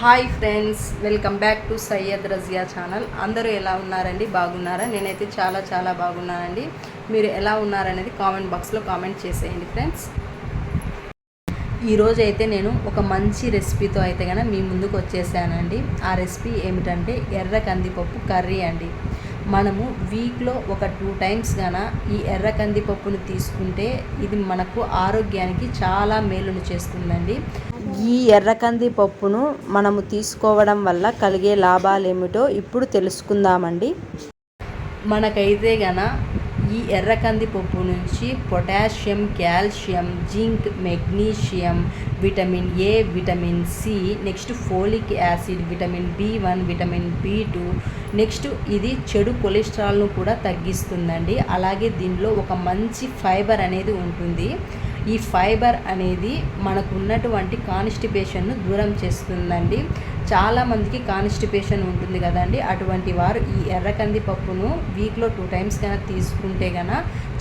Hi friends welcome back to Syed Razia channel అందరూ ఎలా ఉన్నారండి? బాగున్నారా? నేనైతే చాలా చాలా బాగున్నానండి. మీరు ఎలా ఉన్నారనేది కామెంట్ బాక్స్లో కామెంట్ చేసేయండి ఫ్రెండ్స్ ఈరోజు అయితే నేను ఒక మంచి రెసిపీతో అయితే కనుక మీ ముందుకు వచ్చేసానండి. ఆ రెసిపీ ఏమిటంటే ఎర్ర కందిపప్పు కర్రీ అండి. మనము వీక్లో ఒక టూ టైమ్స్ గాన ఈ ఎర్ర కందిపప్పును తీసుకుంటే ఇది మనకు ఆరోగ్యానికి చాలా మేలును చేస్తుందండి. ఈ ఎర్ర కందిపప్పును మనము తీసుకోవడం వల్ల కలిగే లాభాలు ఏమిటో ఇప్పుడు తెలుసుకుందామండి. మనకైతే గన ఈ ఎర్ర కందిపప్పు నుంచి potassium calcium zinc magnesium vitamin A vitamin C next folic acid vitamin B one vitamin B two next ఇది చెడు కొలెస్ట్రాల్ను కూడా తగ్గిస్తుందండి. అలాగే దీనిలో ఒక మంచి ఫైబర్ అనేది ఉంటుంది. ఈ ఫైబర్ అనేది మనకు ఉన్నటువంటి కాన్స్టిపేషన్ను దూరం చేస్తుందండి. చాలామందికి కాన్స్టిపేషన్ ఉంటుంది కదండి. అటువంటి వారు ఈ ఎర్ర పప్పును వీక్లో టూ టైమ్స్ కనుక తీసుకుంటే గన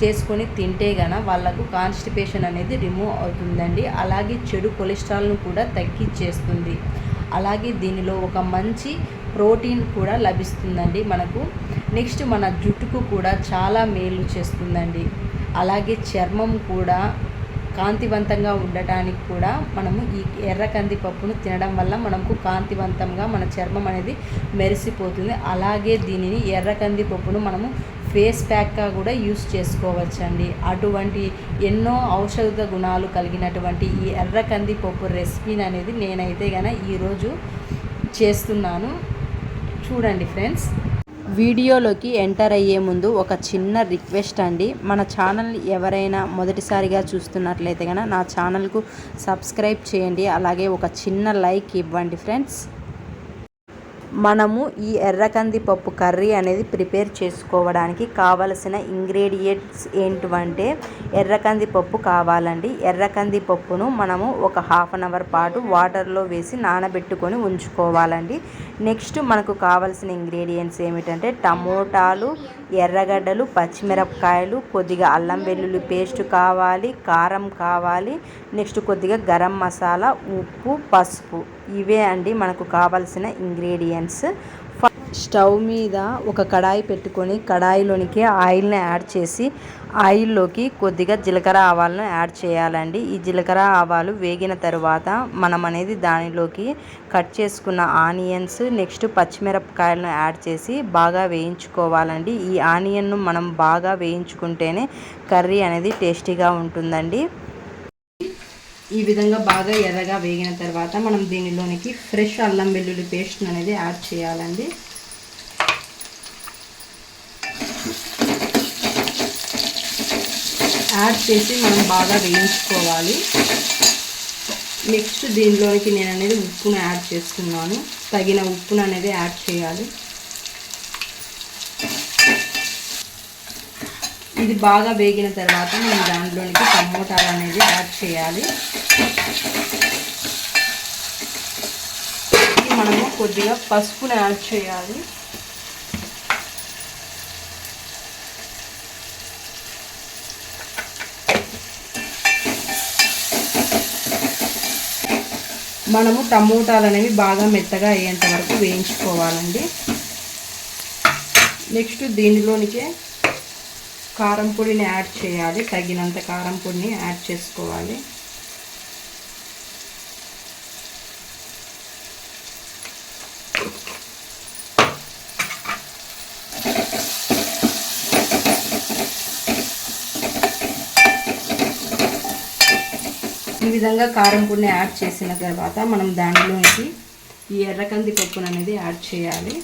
చేసుకొని తింటే గన వాళ్ళకు కాన్స్టిపేషన్ అనేది రిమూవ్ అవుతుందండి. అలాగే చెడు కొలెస్ట్రాల్ను కూడా తగ్గించేస్తుంది అలాగే దీనిలో ఒక మంచి ప్రోటీన్ కూడా లభిస్తుందండి మనకు. నెక్స్ట్ మన జుట్టుకు కూడా చాలా మేలు చేస్తుందండి. అలాగే చర్మం కూడా కాంతివంతంగా ఉండటానికి కూడా మనము ఈ ఎర్ర కందిపప్పును తినడం వల్ల మనకు కాంతివంతంగా మన చర్మం అనేది మెరిసిపోతుంది. అలాగే దీనిని ఎర్ర కందిపప్పును మనము ఫేస్ ప్యాక్గా కూడా యూస్ చేసుకోవచ్చండి. అటువంటి ఎన్నో ఔషధ గుణాలు కలిగినటువంటి ఈ ఎర్ర కందిపప్పు రెసిపీని అనేది నేనైతే కనుక ఈరోజు చేస్తున్నాను. చూడండి ఫ్రెండ్స్. వీడియోలోకి ఎంటర్ అయ్యే ముందు ఒక చిన్న రిక్వెస్ట్ అండి. మన ఛానల్ ఎవరైనా మొదటిసారిగా చూస్తున్నట్లయితే కనుక నా ఛానల్కు సబ్స్క్రైబ్ చేయండి. అలాగే ఒక చిన్న లైక్ ఇవ్వండి ఫ్రెండ్స్. మనము ఈ ఎర్రకంది పప్పు కర్రీ అనేది ప్రిపేర్ చేసుకోవడానికి కావలసిన ఇంగ్రీడియంట్స్ ఏంటివంటే ఎర్రకంది పప్పు కావాలండి. ఎర్రకంది పప్పును మనము ఒక హాఫ్ అన్ అవర్ పాటు వాటర్లో వేసి నానబెట్టుకొని ఉంచుకోవాలండి. నెక్స్ట్ మనకు కావలసిన ఇంగ్రీడియంట్స్ ఏమిటంటే టమోటాలు ఎర్రగడ్డలు పచ్చిమిరపకాయలు కొద్దిగా అల్లం వెల్లుల్లి పేస్ట్ కావాలి కారం కావాలి నెక్స్ట్ కొద్దిగా గరం మసాలా ఉప్పు పసుపు. ఇవే అండి మనకు కావాల్సిన ఇంగ్రీడియంట్స్. స్టవ్ మీద ఒక కడాయి పెట్టుకొని కడాయిలోనికి ఆయిల్ని యాడ్ చేసి ఆయిల్లోకి కొద్దిగా జీలకర్ర ఆవాలను యాడ్ చేయాలండి. ఈ జీలకర్ర ఆవాలు వేగిన తర్వాత మనం అనేది దానిలోకి కట్ చేసుకున్న ఆనియన్స్ నెక్స్ట్ పచ్చిమిరపకాయలను యాడ్ చేసి బాగా వేయించుకోవాలండి. ఈ ఆనియన్ను మనం బాగా వేయించుకుంటేనే కర్రీ అనేది టేస్టీగా ఉంటుందండి. ఈ విధంగా బాగా ఎర్రగా వేగిన తర్వాత మనం దీనిలోనికి ఫ్రెష్ అల్లం వెల్లుల్లి పేస్ట్ అనేది యాడ్ చేయాలండి. యాడ్ చేసి మనం బాగా వేయించుకోవాలి. నెక్స్ట్ దీనిలోనికి నేను అనేది ఉప్పును యాడ్ చేస్తున్నాను. తగిన ఉప్పును అనేది యాడ్ చేయాలి. ఇది బాగా వేగిన తర్వాత మనం దాంట్లోనికి టమోటాలు అనేది యాడ్ చేయాలి. మనము కొద్దిగా పసుపును యాడ్ చేయాలి. మనము టమోటాలు అనేవి బాగా మెత్తగా అయ్యేంత వరకు వేయించుకోవాలండి. నెక్స్ట్ దీనిలోనికే కారం పొడిని యాడ్ చేయాలి. తగినంత కారం పొడిని యాడ్ చేసుకోవాలి. ఈ విధంగా కారం పొడిని యాడ్ చేసిన తర్వాత మనం దానిలోకి ఈ ఎర్రకంది పప్పును అనేది యాడ్ చేయాలి.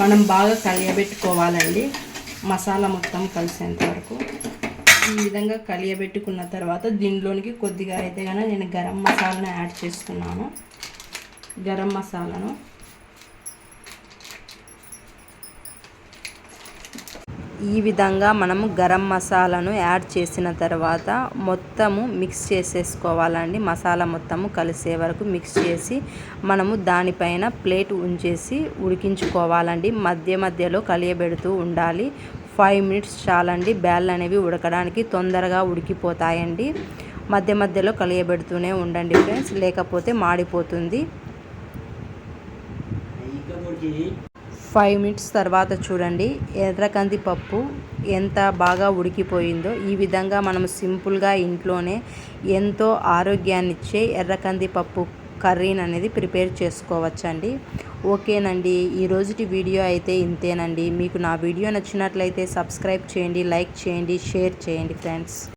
మనం బాగా కలియబెట్టుకోవాలండి. మసాలా మొత్తం కలిసేంత వరకు. ఈ విధంగా కలియబెట్టుకున్న తర్వాత దీనిలోనికి కొద్దిగా అయితే కానీ నేను గరం మసాలాను యాడ్ చేస్తున్నాను. గరం మసాలాను. ఈ విధంగా మనము గరం మసాలాను యాడ్ చేసిన తర్వాత మొత్తము మిక్స్ చేసేసుకోవాలండి. మసాలా మొత్తము కలిసే వరకు మిక్స్ చేసి మనము దానిపైన ప్లేట్ ఉంచేసి ఉడికించుకోవాలండి. మధ్య మధ్యలో కలియబెడుతూ ఉండాలి. ఫైవ్ మినిట్స్ చాలండి. బ్యాళ్ళు అనేవి ఉడకడానికి తొందరగా ఉడికిపోతాయండి. మధ్య మధ్యలో కలియబెడుతూనే ఉండండి ఫ్రెండ్స్ లేకపోతే మాడిపోతుంది. ఫైవ్ మినిట్స్ తర్వాత చూడండి. ఎర్ర కందిపప్పు ఎంత బాగా ఉడికిపోయిందో ఈ విధంగా మనం సింపుల్గా ఇంట్లోనే ఎంతో ఆరోగ్యాన్నిచ్చే ఎర్ర కందిపప్పు కర్రీని అనేది ప్రిపేర్ చేసుకోవచ్చండి. ఓకేనండి. ఈ వీడియో అయితే ఇంతేనండి. మీకు నా వీడియో నచ్చినట్లయితే సబ్స్క్రైబ్ చేయండి లైక్ చేయండి షేర్ చేయండి ఫ్రెండ్స్.